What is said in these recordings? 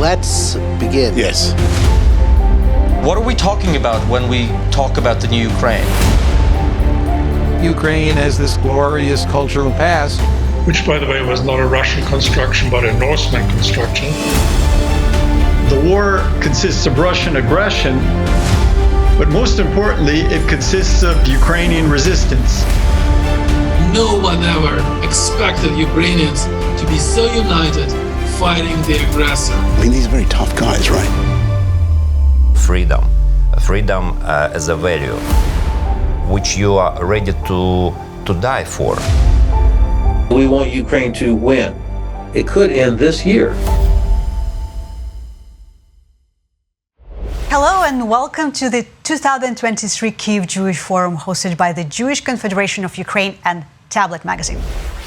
Let's begin. Yes. What are we talking about when we talk about the new Ukraine? Ukraine has this glorious cultural past. which, by the way, was not a Russian construction but a Norseman construction. The war consists of Russian aggression, but most importantly, it consists of Ukrainian resistance. No one ever expected Ukrainians to be so united fighting the aggressor. I mean, these are very tough guys, right? freedom. Freedom uh, as a value, which you are ready to, to die for. We want Ukraine to win. It could end this year. Hello and welcome to the 2023 Kyiv Jewish Forum hosted by the Jewish Confederation of Ukraine and Tablet Magazine.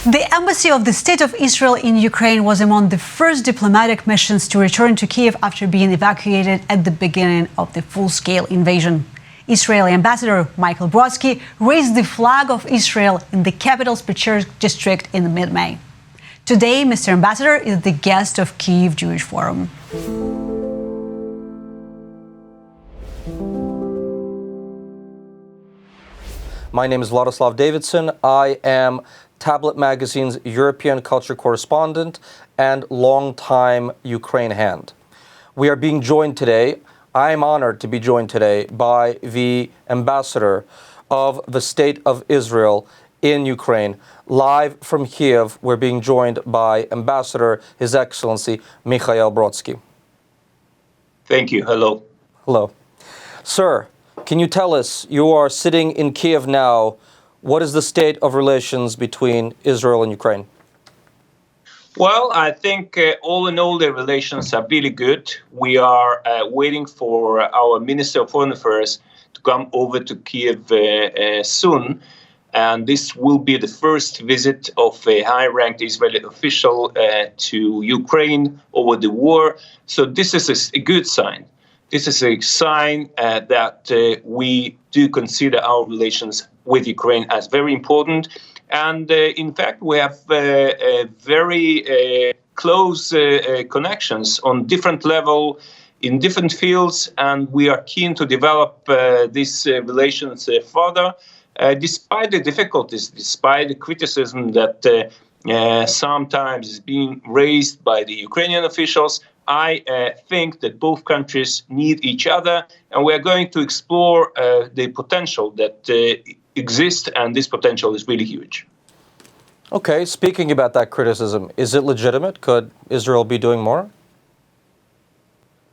The embassy of the State of Israel in Ukraine was among the first diplomatic missions to return to Kiev after being evacuated at the beginning of the full scale invasion. Israeli Ambassador Michael Brodsky raised the flag of Israel in the capital's Pechers district in mid May. Today, Mr. Ambassador is the guest of Kiev Jewish Forum. My name is Vladislav Davidson. I am Tablet Magazine's European culture correspondent and longtime Ukraine hand. We are being joined today. I am honored to be joined today by the ambassador of the State of Israel in Ukraine. Live from Kiev, we're being joined by Ambassador His Excellency Mikhail Brodsky. Thank you. Hello. Hello. Sir, can you tell us, you are sitting in Kiev now, what is the state of relations between Israel and Ukraine? Well, I think uh, all in all, the relations are really good. We are uh, waiting for our Minister of Foreign Affairs to come over to Kiev uh, uh soon. And this will be the first visit of a high ranked Israeli official uh, to Ukraine over the war. So, this is a, a good sign. This is a sign uh, that we do consider our relations with Ukraine as very important. And uh, in fact, we have uh, very close connections on different level in different fields, and we are keen to develop these relations further. Uh, despite the difficulties, despite the criticism that uh, uh, sometimes is being raised by the Ukrainian officials, I uh, think that both countries need each other, and we are going to explore uh, the potential that uh, exists, and this potential is really huge. Okay, speaking about that criticism, is it legitimate? Could Israel be doing more?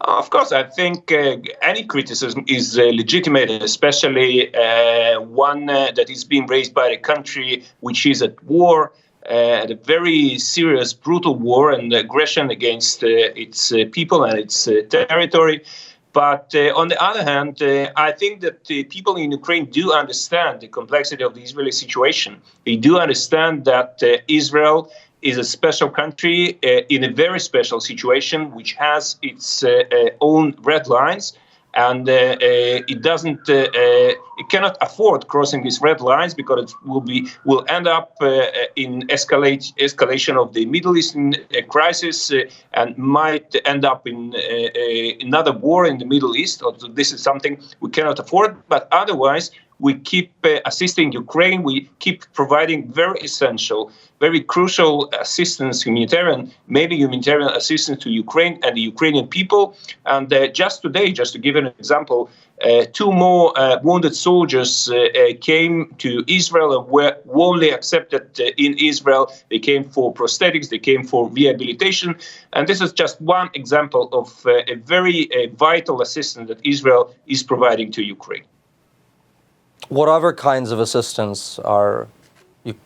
Of course, I think uh, any criticism is uh, legitimate, especially uh, one that is being raised by a country which is at war uh, a very serious, brutal war and aggression against uh, its uh, people and its territory. But uh, on the other hand, uh, I think that the people in Ukraine do understand the complexity of the Israeli situation. They do understand that uh, Israel is a special country in a very special situation, which has its own red lines and uh, uh, it doesn't uh, uh, it cannot afford crossing these red lines because it will be will end up uh, uh, in escalate escalation of the Middle Eastern crisis and might end up in another war in the Middle East. So this is something we cannot afford. But otherwise, we keep uh, assisting Ukraine. We keep providing very essential, very crucial assistance, humanitarian, maybe humanitarian assistance to Ukraine and the Ukrainian people. And uh, just today, just to give an example, uh, two more uh, wounded soldiers uh, uh, came to Israel and were warmly accepted in Israel. They came for prosthetics, they came for rehabilitation. And this is just one example of a very vital assistance that Israel is providing to Ukraine. What other kinds of assistance are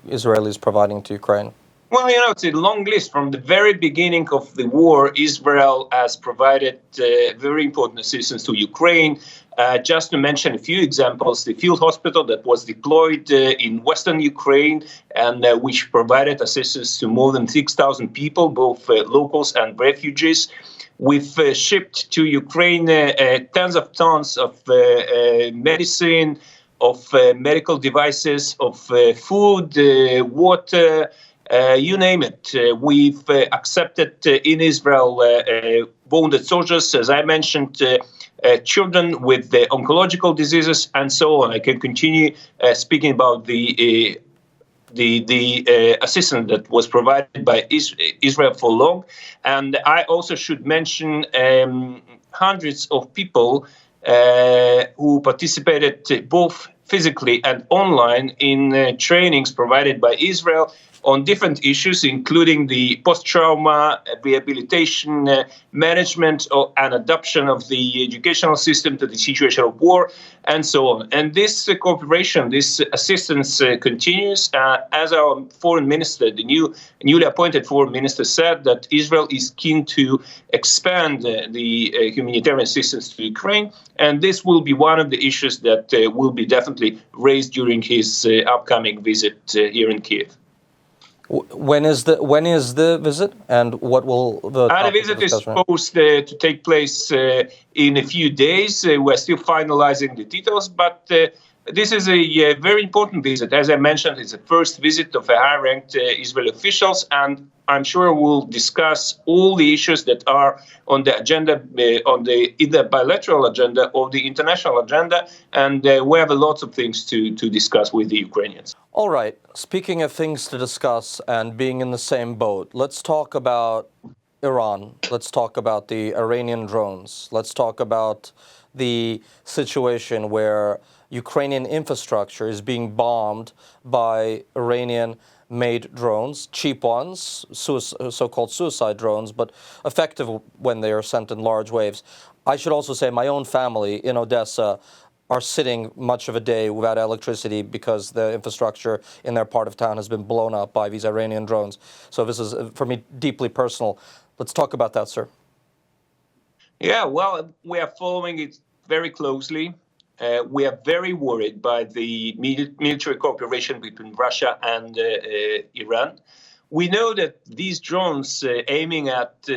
Israelis providing to Ukraine? Well, you know, it's a long list. From the very beginning of the war, Israel has provided uh, very important assistance to Ukraine. Uh, just to mention a few examples, the field hospital that was deployed uh, in western Ukraine and uh, which provided assistance to more than 6,000 people, both uh, locals and refugees. We've uh, shipped to Ukraine tens of tons of medicine, of uh, medical devices, of uh, food, uh, water, uh, you name it. Uh, we've uh, accepted uh, in Israel uh, uh, wounded soldiers, as I mentioned, children with the oncological diseases, and so on. I can continue speaking about the the the assistance that was provided by is- Israel for long, and I also should mention um, hundreds of people who participated both physically and online in uh, trainings provided by Israel on different issues, including the post trauma rehabilitation uh, management or, and adoption of the educational system to the situation of war, and so on. And this uh, cooperation, this assistance uh, continues. Uh, as our foreign minister, the new newly appointed foreign minister, said that Israel is keen to expand uh, the uh, humanitarian assistance to Ukraine, and this will be one of the issues that will be definitely raised during his upcoming visit here in Kiev. When is the when is the visit, and what will the? Uh, the visit is supposed uh, to take place uh, in a few days. Uh, we're still finalizing the details, but uh, this is a, very important visit. As I mentioned, it's the first visit of a high-ranked uh, Israeli officials, and I'm sure we'll discuss all the issues that are on the agenda, uh, on the either bilateral agenda or the international agenda, and uh, we have a lot of things to, to discuss with the Ukrainians. All right. Speaking of things to discuss and being in the same boat, let's talk about Iran. Let's talk about the Iranian drones. Let's talk about the situation where Ukrainian infrastructure is being bombed by Iranian made drones, cheap ones, so called suicide drones, but effective when they are sent in large waves. I should also say my own family in Odessa are sitting much of a day without electricity because the infrastructure in their part of town has been blown up by these Iranian drones. So this is, for me, deeply personal. Let's talk about that, sir. Yeah, well, we are following it very closely. Uh, we are very worried by the military cooperation between Russia and uh, uh, Iran. We know that these drones uh, aiming at uh,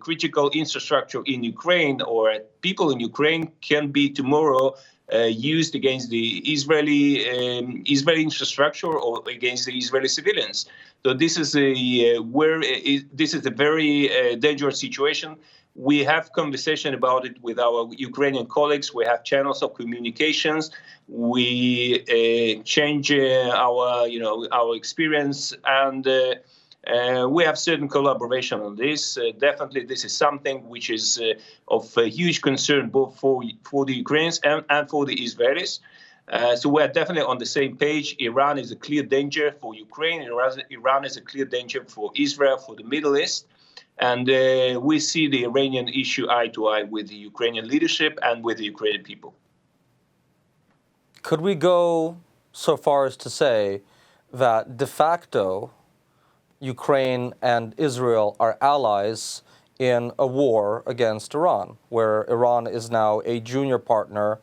critical infrastructure in Ukraine or at people in Ukraine can be tomorrow uh, used against the Israeli um, Israeli infrastructure or against the Israeli civilians. So this is a where this is a very dangerous situation we have conversation about it with our Ukrainian colleagues. We have channels of communications. We uh, change uh, our, you know, our experience, and uh, uh we have certain collaboration on this. Uh, definitely, this is something which is uh, of huge concern both for for the Ukrainians and, and for the Israelis. so we are definitely on the same page. Iran is a clear danger for Ukraine. Iran is a clear danger for Israel, for the Middle East. And uh, we see the Iranian issue eye to eye with the Ukrainian leadership and with the Ukrainian people. Could we go so far as to say that de facto Ukraine and Israel are allies in a war against Iran, where Iran is now a junior partner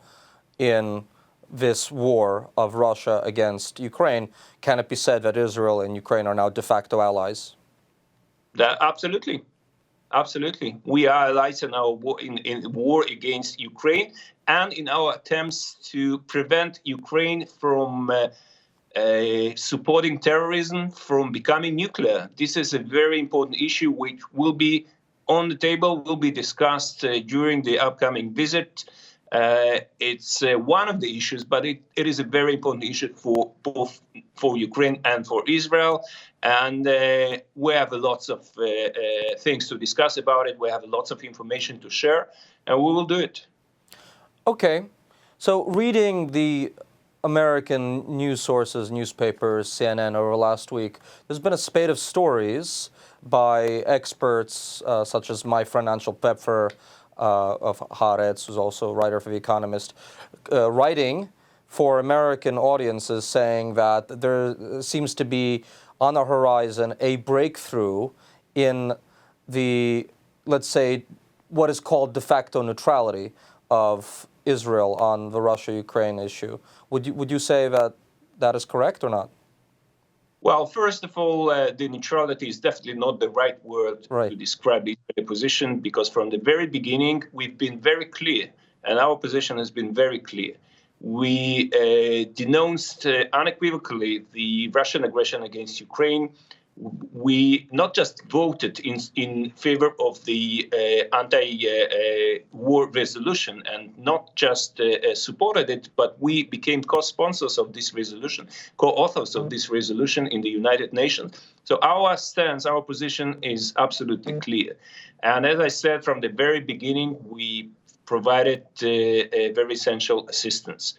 in this war of Russia against Ukraine? Can it be said that Israel and Ukraine are now de facto allies? That, absolutely. Absolutely. We are allies in our war, in, in war against Ukraine and in our attempts to prevent Ukraine from uh, uh, supporting terrorism from becoming nuclear. This is a very important issue which will be on the table, will be discussed uh, during the upcoming visit. Uh, it's uh, one of the issues, but it, it is a very important issue for both for Ukraine and for Israel. And uh, we have lots of things to discuss about it. We have lots of information to share, and we will do it. Okay. So, reading the American news sources, newspapers, CNN over last week, there's been a spate of stories by experts uh, such as my friend Anshel Pepfer uh, of Haaretz, who's also a writer for The Economist, uh, writing for American audiences saying that there seems to be on the horizon a breakthrough in the, let's say, what is called de facto neutrality of Israel on the Russia Ukraine issue. Would you, would you say that that is correct or not? Well, first of all, uh, the neutrality is definitely not the right word right. to describe the position because from the very beginning, we've been very clear, and our position has been very clear. We uh, denounced uh, unequivocally the Russian aggression against Ukraine. We not just voted in in favor of the uh, anti-war resolution and not just uh, uh, supported it, but we became co-sponsors of this resolution, co-authors of this resolution in the United Nations. So our stance, our position is absolutely clear. And as I said from the very beginning, we provided uh, a very essential assistance.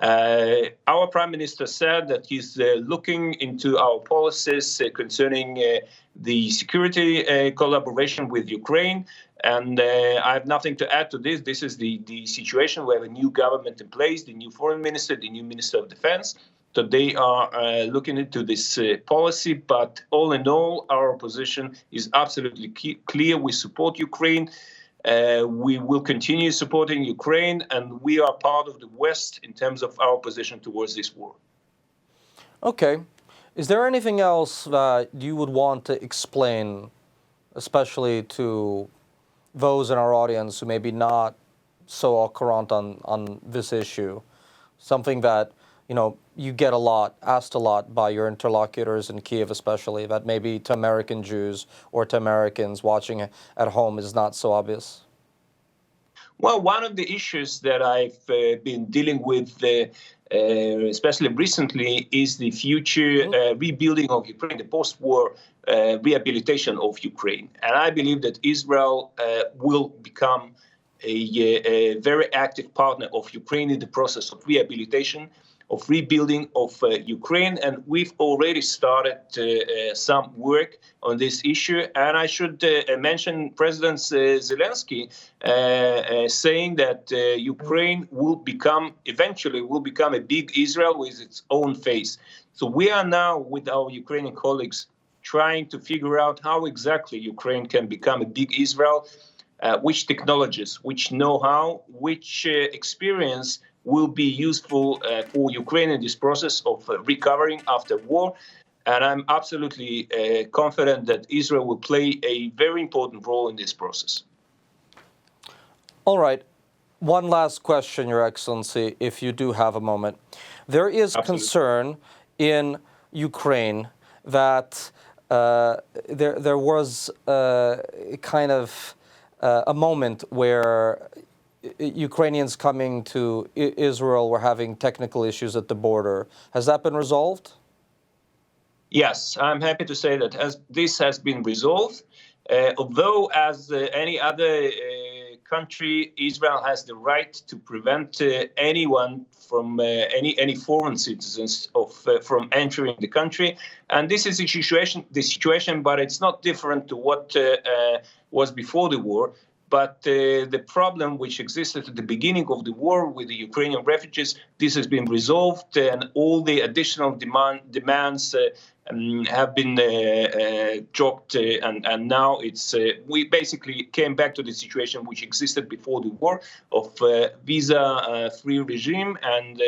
Uh, our prime minister said that he's uh, looking into our policies uh, concerning uh, the security uh, collaboration with Ukraine. And uh, I have nothing to add to this. This is the, the situation. We have a new government in place, the new foreign minister, the new minister of defense. So they are looking into this policy. But all in all, our position is absolutely clear. We support Ukraine. Uh, we will continue supporting Ukraine, and we are part of the West in terms of our position towards this war. Okay. Is there anything else that you would want to explain, especially to those in our audience who may be not so au courant on, on this issue? Something that, you know, you get a lot, asked a lot by your interlocutors in Kiev, especially, that maybe to American Jews or to Americans watching at home is not so obvious? Well, one of the issues that I've uh, been dealing with, uh, uh, especially recently, is the future uh, rebuilding of Ukraine, the post war uh, rehabilitation of Ukraine. And I believe that Israel uh, will become a, a very active partner of Ukraine in the process of rehabilitation of rebuilding of uh, Ukraine, and we've already started uh, uh, some work on this issue. And I should uh, mention President uh, Zelensky uh, saying that Ukraine will become eventually will become a big Israel with its own face. So we are now with our Ukrainian colleagues trying to figure out how exactly Ukraine can become a big Israel. which technologies, which know-how, which experience will be useful uh, for Ukraine in this process of uh, recovering after war. And I'm absolutely uh, confident that Israel will play a very important role in this process. All right. One last question, Your Excellency, if you do have a moment. There is Absolutely. concern in Ukraine that uh, there, there was uh, kind of uh, a moment where Ukrainians coming to Israel were having technical issues at the border. Has that been resolved? Yes, I'm happy to say that as this has been resolved. Uh, although, as uh, any other uh, country, Israel has the right to prevent uh, anyone from uh, any any foreign citizens of uh, from entering the country, and this is the situation. The situation, but it's not different to what was before the war. But uh, the problem which existed at the beginning of the war with the Ukrainian refugees, this has been resolved, and all the additional demand, demands uh, um, have been uh, uh, dropped, uh, and, and now it's uh, we basically came back to the situation which existed before the war of visa-free regime, and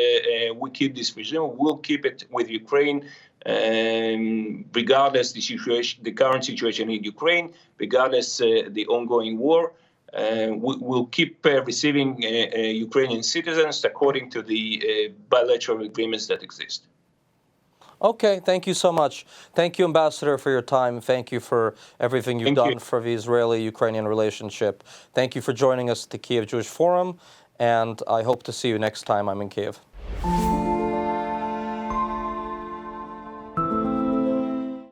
we keep this regime. We'll keep it with Ukraine um, regardless the situation, the current situation in Ukraine, regardless the ongoing war. Uh, we, will keep uh, receiving uh, uh, Ukrainian citizens according to the uh, bilateral agreements that exist. Okay, thank you so much. Thank you, Ambassador, for your time. Thank you for everything you've Thank done you. for the Israeli Ukrainian relationship. Thank you for joining us at the Kiev Jewish Forum, and I hope to see you next time I'm in Kiev.